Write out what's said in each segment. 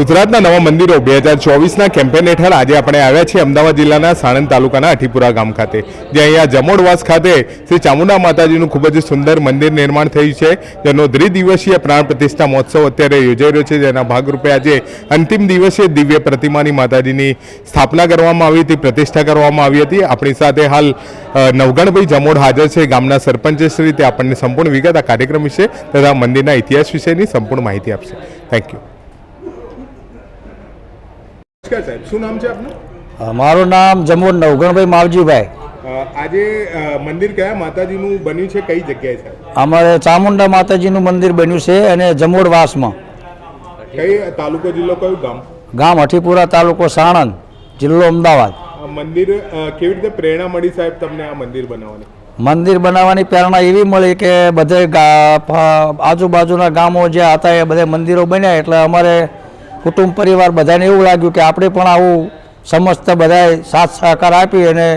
ગુજરાતના નવા મંદિરો બે હજાર ચોવીસના કેમ્પેન હેઠળ આજે આપણે આવ્યા છીએ અમદાવાદ જિલ્લાના સાણંદ તાલુકાના અઠીપુરા ગામ ખાતે જે અહીંયા જમોડવાસ ખાતે શ્રી ચામુંડા માતાજીનું ખૂબ જ સુંદર મંદિર નિર્માણ થયું છે, જેનો દ્વિદિવસીય પ્રાણ પ્રતિષ્ઠા મહોત્સવ અત્યારે યોજાઈ રહ્યો છે, જેના ભાગરૂપે આજે અંતિમ દિવસે દિવ્ય પ્રતિમાની માતાજીની સ્થાપના કરવામાં આવી હતી, પ્રતિષ્ઠા કરવામાં આવી હતી. આપણી સાથે હાલ નવગણભાઈ જમોડ હાજર છે, ગામના સરપંચ શ્રી, તે આપણને સંપૂર્ણ વિગત આ કાર્યક્રમ વિશે તથા મંદિરના ઇતિહાસ વિશેની સંપૂર્ણ માહિતી આપશે. થેન્ક યુ નમસ્કાર સાહેબ શું નામ છે આપનું? મારું નામ જમોર નવગણભાઈ માવજીભાઈ. આજે મંદિર કયા માતાજીનું બન્યું છે કઈ જગ્યાએ છે? અમારે ચામુંડા માતાજીનું મંદિર બન્યું છે અને જમોડવાસમાં કઈ તાલુકો જિલ્લો કયું? ગામ? ગામ હઠીપુરા તાલુકો સાણંદ જિલ્લો અમદાવાદ. મંદિર કેવી રીતે પ્રેરણા મળી સાહેબ તમને આ મંદિર બનાવવાની? મંદિર બનાવવાની પ્રેરણા એવી મળી કે બધે આજુબાજુના ગામો જે હતા એ બધે મંદિરો બન્યા એટલે અમારે કુટુંબ પરિવાર બધાને એવું લાગ્યું કે આપણે પણ આવું સમસ્ત બધાએ સાથ સહકાર આપી અને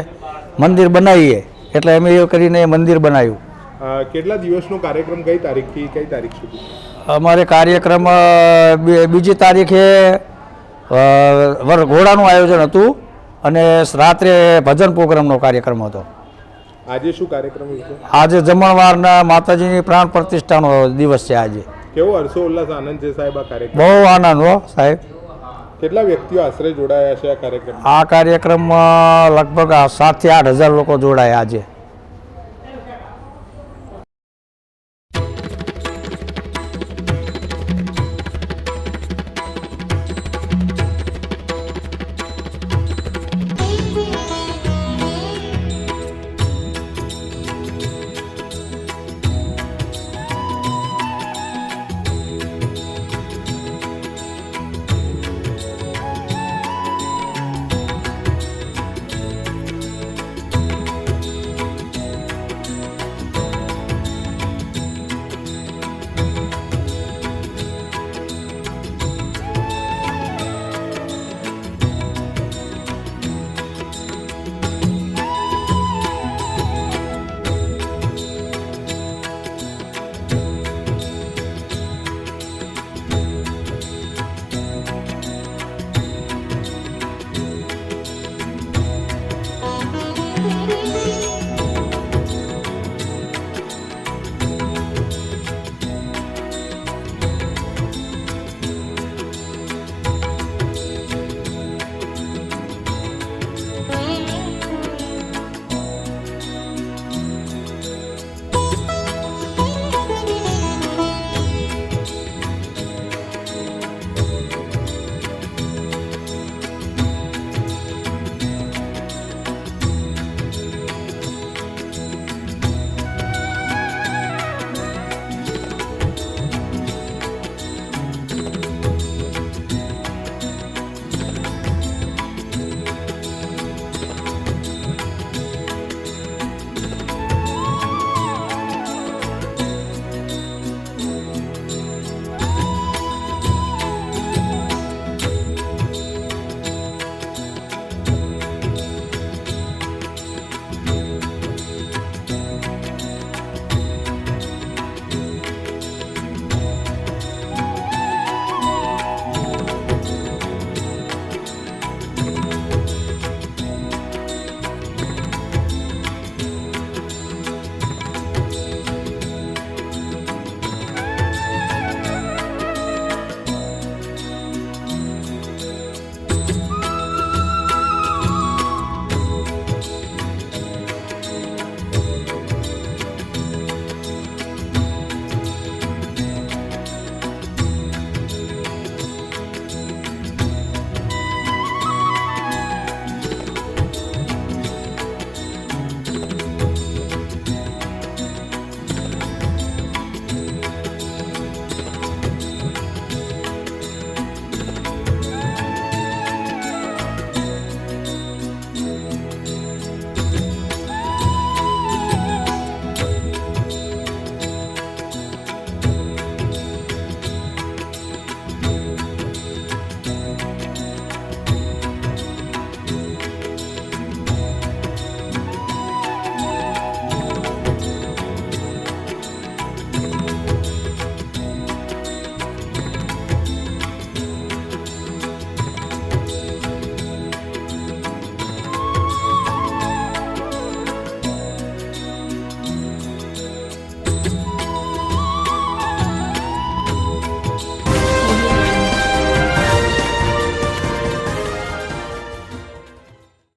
મંદિર બનાવીએ. એટલે અમે એ કરીને મંદિર બનાવ્યું. કેટલા દિવસનો કાર્યક્રમ કઈ તારીખથી કઈ તારીખ સુધી? અમારે કાર્યક્રમ બીજી તારીખે ઘોડાનું આયોજન હતું અને રાત્રે ભજન પ્રોગ્રામનો કાર્યક્રમ હતો. આજે શું કાર્યક્રમ આજે જમણવારના માતાજીની પ્રાણ પ્રતિષ્ઠાનો દિવસ છે આજે. કેવો હર્ષો ઉલ્લાસ આનંદ છે સાહેબ આ કાર્યક્રમ? બહુ આનંદ હો સાહેબ. કેટલા વ્યક્તિઓ આશરે જોડાયા છે આ કાર્યક્રમ આ કાર્યક્રમમાં લગભગ સાતથી આઠ હજાર લોકો જોડાયા આજે.